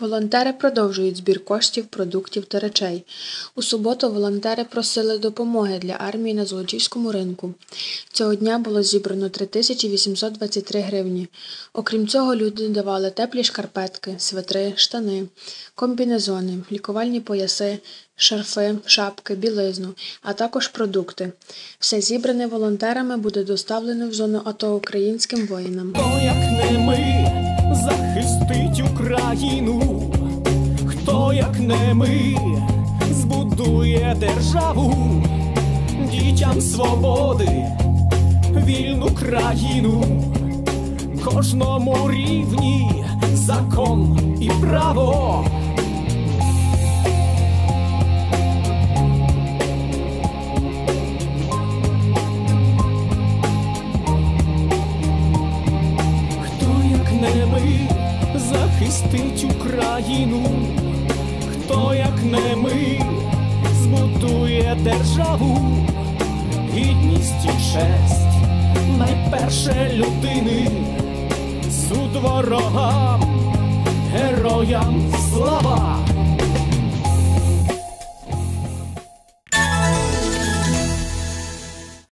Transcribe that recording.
Волонтери продовжують збір коштів, продуктів та речей. У суботу волонтери просили допомоги для армії на Золочівському ринку. Цього дня було зібрано 3823 гривні. Окрім цього, люди давали теплі шкарпетки, свитри, штани, комбінезони, лікувальні пояси, шарфи, шапки, білизну, а також продукти. Все зібране волонтерами буде доставлено в зону АТО українським воїнам. Як не ми, захистить Україну, хто, як не ми, збудує державу, дітям свободи, вільну країну, кожному рівні закон і право. Не ми, захистить Україну, хто, як не ми, збудує державу, гідність і честь, найперше людини, суд ворогам, героям слава.